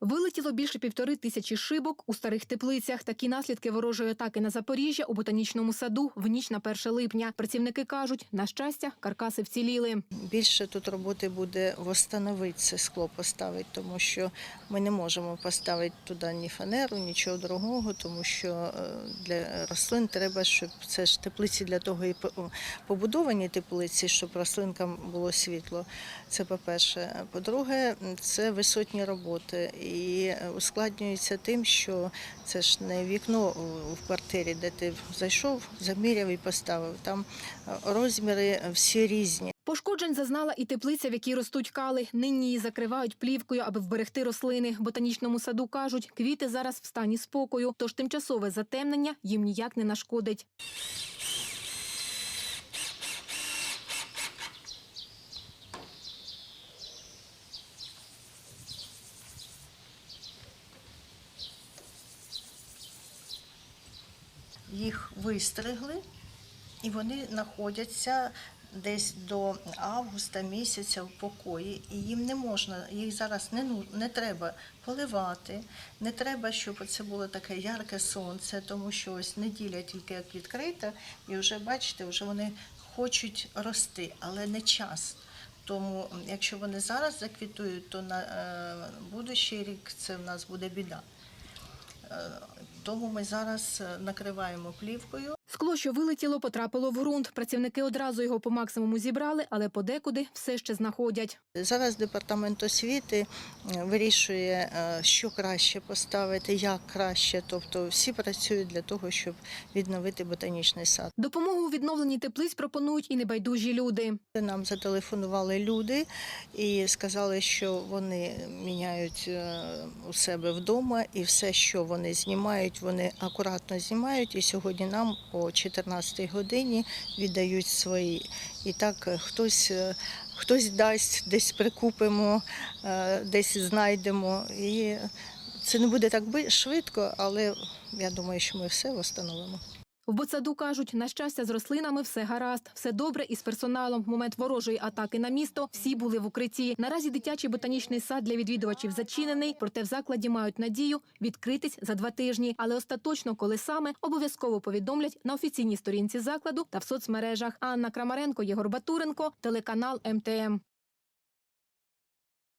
Вилетіло більше півтори тисячі шибок у старих теплицях. Такі наслідки ворожої атаки на Запоріжжя у ботанічному саду в ніч на 1 липня. Працівники кажуть, на щастя, каркаси вціліли. Більше тут роботи буде восстановити це скло поставити, тому що ми не можемо поставити туди ні фанеру, нічого другого, тому що е, для рослин треба, щоб це ж теплиці для того і по- побудовані теплиці, щоб рослинкам було світло. Це по-перше. По-друге, це висотні роботи і ускладнюється тим, що це ж не вікно в квартирі, де ти зайшов, заміряв і поставив. Там е, розміри всі різні. Пошкоджень зазнала і теплиця, в якій ростуть кали. Нині її закривають плівкою, аби вберегти рослини. Ботанічному саду кажуть, квіти зараз в стані спокою, тож тимчасове затемнення їм ніяк не нашкодить. Їх вистригли, і вони знаходяться десь до августа місяця в покої, і їм не можна, їх зараз не, ну, не треба поливати, не треба, щоб це було таке ярке сонце, тому що ось неділя тільки як відкрита, і вже бачите, вже вони хочуть рости, але не час. Тому, якщо вони зараз заквітують, то на е, будущий рік це в нас буде біда. Е, Тому ми зараз е, накриваємо плівкою. Скло, що вилетіло, потрапило в ґрунт. Працівники одразу його по максимуму зібрали, але подекуди все ще знаходять. Зараз департамент освіти е, вирішує, е, що краще поставити, як краще. Тобто всі працюють для того, щоб відновити ботанічний сад. Допомогу у відновленні теплиць пропонують і небайдужі люди. Нам зателефонували люди і сказали, що вони міняють е, у себе вдома, і все, що вони знімають, вони акуратно знімають. І сьогодні нам о 14 годині віддають свої. І так е, хтось, е, хтось дасть, десь прикупимо, е, десь знайдемо. І це не буде так швидко, але я думаю, що ми все встановимо. В Ботсаду кажуть, на щастя, з рослинами все гаразд, все добре із персоналом. В момент ворожої атаки на місто всі були в укритті. Наразі дитячий ботанічний сад для відвідувачів зачинений, проте в закладі мають надію відкритись за два тижні. Але остаточно, коли саме обов'язково повідомлять на офіційній сторінці закладу та в соцмережах. Анна Крамаренко, Єгор Батуренко, телеканал МТМ.